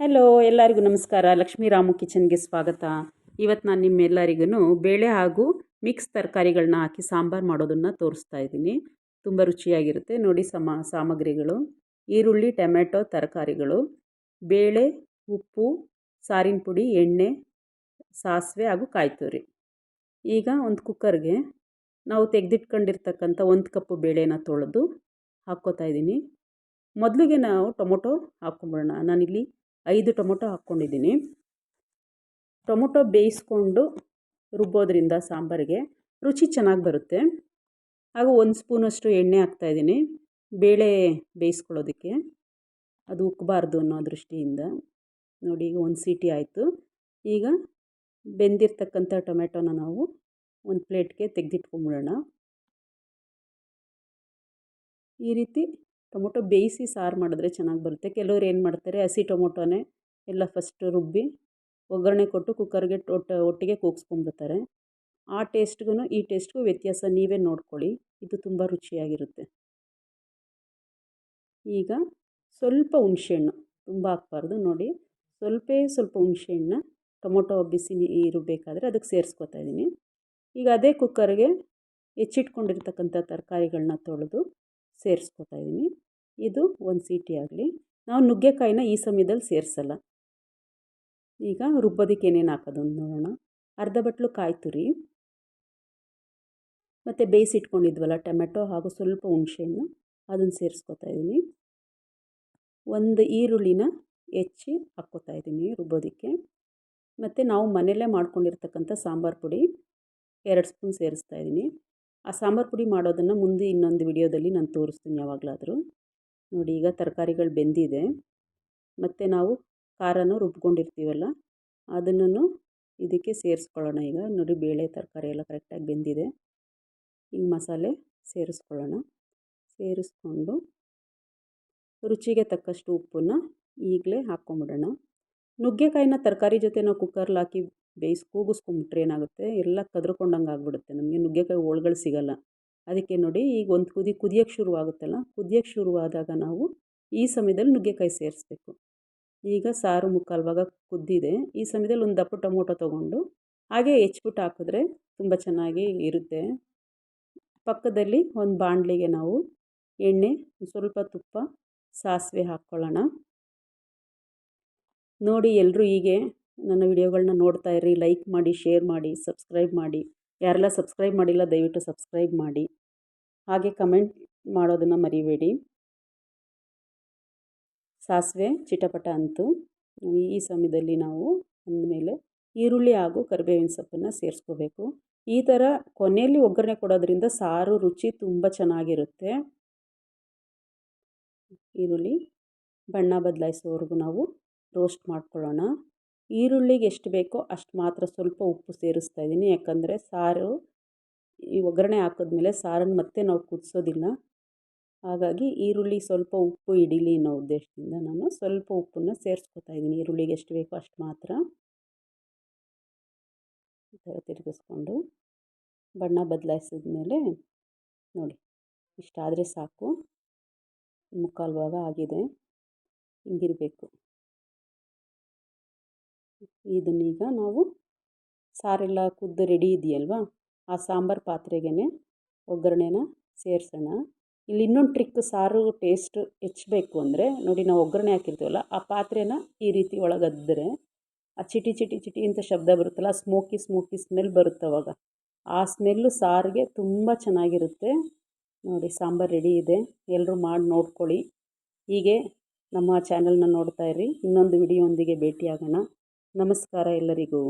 Hello ಎಲ್ಲರಿಗೂ ನಮಸ್ಕಾರ. ಲಕ್ಷ್ಮೀ ರಾಮು ಕಿಚನ್ಗೆ ಸ್ವಾಗತ. ಇವತ್ತು ನಾನು ನಿಮ್ಮೆಲ್ಲರಿಗೂ ಬೇಳೆ ಹಾಗೂ ಮಿಕ್ಸ್ ತರಕಾರಿಗಳನ್ನ ಹಾಕಿ ಸಾಂಬಾರು ಮಾಡೋದನ್ನು ತೋರಿಸ್ತಾ ಇದ್ದೀನಿ. ತುಂಬ ರುಚಿಯಾಗಿರುತ್ತೆ. ನೋಡಿ ಸಮ, ಸಾಮಗ್ರಿಗಳು. ಈರುಳ್ಳಿ, ಟೊಮೆಟೊ, ತರಕಾರಿಗಳು. ಬೇಳೆ, ಉಪ್ಪು, ಸಾರಿನ ಪುಡಿ, ಎಣ್ಣೆ, ಸಾಸಿವೆ ಹಾಗೂ ಕಾಯ್ತೂರಿ ಈಗ ಒಂದು ಕುಕ್ಕರ್ಗೆ ನಾವು ತೆಗೆದಿಟ್ಕೊಂಡಿರ್ತಕ್ಕಂಥ ಒಂದು ಕಪ್ಪು ಬೇಳೆನ ತೊಳೆದು ಹಾಕ್ಕೋತಾ ಇದ್ದೀನಿ. ಮೊದಲಿಗೆ ನಾವು ಟೊಮೊಟೊ ಹಾಕ್ಕೊಂಬಿಡೋಣ. ನಾನಿಲ್ಲಿ ಐದು ಟೊಮೊಟೊ ಹಾಕ್ಕೊಂಡಿದ್ದೀನಿ. ಟೊಮೊಟೊ ಬೇಯಿಸ್ಕೊಂಡು ರುಬ್ಬೋದ್ರಿಂದ ಸಾಂಬಾರಿಗೆ ರುಚಿ ಚೆನ್ನಾಗಿ ಬರುತ್ತೆ. ಹಾಗೂ ಒಂದು ಸ್ಪೂನಷ್ಟು ಎಣ್ಣೆ ಹಾಕ್ತಾಯಿದ್ದೀನಿ ಬೇಳೆ ಬೇಯಿಸ್ಕೊಳ್ಳೋದಕ್ಕೆ. ಅದು ಉಕ್ಕಬಾರ್ದು ಅನ್ನೋ ದೃಷ್ಟಿಯಿಂದ. ನೋಡಿ, ಈಗ ಒಂದು ಸೀಟಿ ಆಯಿತು. ಈಗ ಬೆಂದಿರ್ತಕ್ಕಂಥ ಟೊಮೆಟೊನ ನಾವು ಒಂದು ಪ್ಲೇಟ್ಗೆ ತೆಗೆದಿಟ್ಕೊಂಬಿಡೋಣ. ಈ ರೀತಿ ಟೊಮೊಟೊ ಬೇಯಿಸಿ ಸಾರು ಮಾಡಿದ್ರೆ ಚೆನ್ನಾಗಿ ಬರುತ್ತೆ. ಕೆಲವ್ರು ಏನು ಮಾಡ್ತಾರೆ, ಹಸಿ ಟೊಮೊಟೊನೇ ಎಲ್ಲ ಫಸ್ಟು ರುಬ್ಬಿ ಒಗ್ಗರಣೆ ಕೊಟ್ಟು ಕುಕ್ಕರ್ಗೆ ಒಟ್ಟು, ಒಟ್ಟಿಗೆ ಕೂಗಿಸ್ಕೊಂಡ್ಬಿಡ್ತಾರೆ. ಆ ಟೇಸ್ಟ್ಗೂ ಈ ಟೇಸ್ಟ್ಗೂ ವ್ಯತ್ಯಾಸ ನೀವೇ ನೋಡ್ಕೊಳ್ಳಿ. ಇದು ತುಂಬ ರುಚಿಯಾಗಿರುತ್ತೆ. ಈಗ ಸ್ವಲ್ಪ ಹುಣಸೆಹಣ್ಣು ತುಂಬ ಹಾಕ್ಬಾರ್ದು ನೋಡಿ. ಸ್ವಲ್ಪೇ ಸ್ವಲ್ಪ ಹುಣಸೆಹಣ್ಣು ಟೊಮೊಟೊ ಬಿಸಿ ಇರಬೇಕಾದ್ರೆ ಬೇಕಾದರೆ ಅದಕ್ಕೆ ಸೇರಿಸ್ಕೊತಾ ಇದ್ದೀನಿ. ಈಗ ಅದೇ ಕುಕ್ಕರ್ಗೆ ಹೆಚ್ಚಿಟ್ಕೊಂಡಿರ್ತಕ್ಕಂಥ ತರಕಾರಿಗಳನ್ನ ತೊಳೆದು ಸೇರಿಸ್ಕೊತಾ ಇದ್ದೀನಿ. ಇದು ಒಂದು ಸೀಟಿ ಆಗಲಿ. ನಾವು ನುಗ್ಗೆಕಾಯಿನ ಈ ಸಮಯದಲ್ಲಿ ಸೇರಿಸಲ್ಲ. ಈಗ ರುಬ್ಬೋದಕ್ಕೆ ಏನೇನು ಹಾಕೋದು ನೋಡೋಣ. ಅರ್ಧ ಬಟ್ಲು ಕಾಯಿ ತುರಿ. ಮತ್ತು ಬೇಯಿಸಿಟ್ಕೊಂಡಿದ್ವಲ್ಲ ಟೊಮೆಟೊ ಹಾಗೂ ಸ್ವಲ್ಪ ಹುಣಸೆಹಣ್ಣು. ಅದನ್ನು ಸೇರಿಸ್ಕೊತಾ ಇದ್ದೀನಿ. ಒಂದು ಈರುಳ್ಳಿನ ಹೆಚ್ಚಿ ಹಾಕ್ಕೋತಾ ಇದ್ದೀನಿ ರುಬ್ಬೋದಕ್ಕೆ. ಮತ್ತು ನಾವು ಮನೆಯಲ್ಲೇ ಮಾಡ್ಕೊಂಡಿರ್ತಕ್ಕಂಥ ಸಾಂಬಾರು ಪುಡಿ ಎರಡು ಸ್ಪೂನ್ ಸೇರಿಸ್ತಾ ಇದ್ದೀನಿ. ಆ ಸಾಂಬಾರು ಪುಡಿ ಮಾಡೋದನ್ನು ಮುಂದೆ ಇನ್ನೊಂದು ವಿಡಿಯೋದಲ್ಲಿ ನಾನು ತೋರಿಸ್ತೀನಿ ಯಾವಾಗಲಾದರೂ. ನೋಡಿ, ಈಗ ತರಕಾರಿಗಳು ಬೆಂದಿದೆ. ಮತ್ತು ನಾವು ಖಾರನೂ ರುಬ್ಕೊಂಡಿರ್ತೀವಲ್ಲ ಅದನ್ನು ಇದಕ್ಕೆ ಸೇರಿಸ್ಕೊಳ್ಳೋಣ. ಈಗ ನೋಡಿ, ಬೇಳೆ ತರಕಾರಿ ಎಲ್ಲ ಕರೆಕ್ಟಾಗಿ ಬೆಂದಿದೆ. ಈಗ ಮಸಾಲೆ ಸೇರಿಸ್ಕೊಳ್ಳೋಣ. ಸೇರಿಸ್ಕೊಂಡು ರುಚಿಗೆ ತಕ್ಕಷ್ಟು ಉಪ್ಪನ್ನು ಈಗಲೇ ಹಾಕ್ಕೊಂಬಿಡೋಣ. ನುಗ್ಗೆಕಾಯಿನ ತರಕಾರಿ ಜೊತೆ ನಾವು ಕುಕ್ಕರ್ಲಿ ಹಾಕಿ ಬೇಯಿಸಿ, ಕೂಗಿಸ್ಕೊಂಬಿಟ್ರೆ ಏನಾಗುತ್ತೆ? ಎಲ್ಲ ಕದ್ರಕೊಂಡಂಗೆ ಆಗಿಬಿಡುತ್ತೆ. ನಮಗೆ ನುಗ್ಗೆಕಾಯಿ ಹೋಳ್ಗಳು ಸಿಗೋಲ್ಲ. ಅದಕ್ಕೆ ನೋಡಿ ಈಗ ಒಂದು ಕುದಿ, ಕುದಿಯೋಕ್ಕೆ ಶುರುವಾಗುತ್ತಲ್ಲ? ಕುದಿಯೋಕ್ಕೆ ಶುರುವಾದಾಗ ನಾವು ಈ ಸಮಯದಲ್ಲಿ ನುಗ್ಗೆಕಾಯಿ ಸೇರಿಸ್ಬೇಕು. ಈಗ ಸಾರು ಮುಕ್ಕಾಲು ಭಾಗ ಕುದ್ದಿದೆ. ಈ ಸಮಯದಲ್ಲಿ ಒಂದು ದಪ್ಪ ಟೊಮೊಟೊ ತೊಗೊಂಡು ಹಾಗೆ ಹೆಚ್ಚಿಬಿಟ್ಟು ಹಾಕಿದ್ರೆ ತುಂಬ ಚೆನ್ನಾಗಿ ಇರುತ್ತೆ. ಪಕ್ಕದಲ್ಲಿ ಒಂದು ಬಾಣಲಿಗೆ ನಾವು ಎಣ್ಣೆ ಸ್ವಲ್ಪ ತುಪ್ಪ, ಸಾಸಿವೆ ಹಾಕ್ಕೊಳ್ಳೋಣ. ನೋಡಿ ಎಲ್ಲರೂ ಹೀಗೆ ನನ್ನ ವಿಡಿಯೋಗಳನ್ನ ನೋಡ್ತಾ ಇರಿ ಲೈಕ್ ಮಾಡಿ ಶೇರ್ ಮಾಡಿ ಸಬ್ಸ್ಕ್ರೈಬ್ ಮಾಡಿ. ಯಾರೆಲ್ಲ ಸಬ್ಸ್ಕ್ರೈಬ್ ಮಾಡಿಲ್ಲ, ದಯವಿಟ್ಟು ಸಬ್ಸ್ಕ್ರೈಬ್ ಮಾಡಿ. ಹಾಗೆ ಕಮೆಂಟ್ ಮಾಡೋದನ್ನು ಮರಿಬೇಡಿ. ಸಾಸಿವೆ, ಚಿಟಪಟ ಅಂತೂ ಈ ಸಮಯದಲ್ಲಿ ನಾವು ಅಂದಮೇಲೆ ಈರುಳ್ಳಿ ಹಾಗೂ ಕರಿಬೇವಿನ ಸೊಪ್ಪನ್ನು ಸೇರಿಸ್ಕೋಬೇಕು. ಈ ಥರ ಕೊನೆಯಲ್ಲಿ ಒಗ್ಗರಣೆ ಕೊಡೋದ್ರಿಂದ ಸಾರು ರುಚಿ ತುಂಬ ಚೆನ್ನಾಗಿರುತ್ತೆ. ಈರುಳ್ಳಿ, ಬಣ್ಣ ಬದಲಾಯಿಸೋವರೆಗೂ ನಾವು ರೋಸ್ಟ್ ಮಾಡ್ಕೊಳ್ಳೋಣ. ಈರುಳ್ಳಿಗೆ ಎಷ್ಟು ಬೇಕೋ ಅಷ್ಟು ಮಾತ್ರ ಸ್ವಲ್ಪ ಉಪ್ಪು ಸೇರಿಸ್ತಾ ಇದ್ದೀನಿ. ಯಾಕಂದರೆ ಸಾರು, ಈ ಒಗ್ಗರಣೆ ಹಾಕಿದ್ಮೇಲೆ ಸಾರನ್ನು ಮತ್ತೆ ನಾವು ಕುದಿಸೋದಿಲ್ಲ. ಹಾಗಾಗಿ ಈರುಳ್ಳಿ ಸ್ವಲ್ಪ ಉಪ್ಪು ಹಿಡೀಲಿ ಅನ್ನೋ ಉದ್ದೇಶದಿಂದ ನಾನು ಸ್ವಲ್ಪ ಉಪ್ಪನ್ನು ಸೇರಿಸ್ಕೊತಾ ಇದ್ದೀನಿ. ಈರುಳ್ಳಿಗೆ ಎಷ್ಟು ಬೇಕೋ ಅಷ್ಟು ಮಾತ್ರ. ಈ ಥರ ತಿರುಗಿಸ್ಕೊಂಡು ಬಣ್ಣ ಬದಲಾಯಿಸಿದ್ಮೇಲೆ ನೋಡಿ, ಇಷ್ಟಾದರೆ ಸಾಕು. ಮುಕ್ಕಾಲು ಭಾಗ ಆಗಿದೆ. ಹಿಂಗಿರಬೇಕು. ಇದನ್ನೀಗ ನಾವು ಸಾರೆಲ್ಲ ಕುದ್ದು ರೆಡಿ ಇದೆಯಲ್ವ ಆ ಸಾಂಬಾರು ಪಾತ್ರೆಗೇ ಒಗ್ಗರಣೆನ ಸೇರಿಸೋಣ. ಇಲ್ಲಿ ಇನ್ನೊಂದು ಟ್ರಿಕ್ ಸಾರು ಟೇಸ್ಟ್ ಹೆಚ್ಚಬೇಕು ಅಂದರೆ ನೋಡಿ ನಾವು ಒಗ್ಗರಣೆ ಹಾಕಿರ್ತೀವಲ್ಲ, ಆ ಪಾತ್ರೆನ ಈ ರೀತಿ ಒಳಗದ್ದರೆ ಆ ಚಿಟಿ ಚಿಟಿ ಚಿಟಿ ಅಂತ ಶಬ್ದ ಬರುತ್ತಲ್ಲ ಸ್ಮೋಕಿ ಸ್ಮೋಕಿ ಸ್ಮೆಲ್ ಬರುತ್ತೆ ಅವಾಗ. ಆ ಸ್ಮೆಲ್ಲು ಸಾರಿಗೆ ತುಂಬ ಚೆನ್ನಾಗಿರುತ್ತೆ. ನೋಡಿ ಸಾಂಬಾರು ರೆಡಿ ಇದೆ. ಎಲ್ಲರೂ ಮಾಡಿ ನೋಡ್ಕೊಳ್ಳಿ. ಹೀಗೆ ನಮ್ಮ ಚಾನೆಲ್ನ ನೋಡ್ತಾ ಇರಿ. ಇನ್ನೊಂದು ವಿಡಿಯೋಂದಿಗೆ ಭೇಟಿಯಾಗೋಣ. ನಮಸ್ಕಾರ ಎಲ್ಲರಿಗೂ.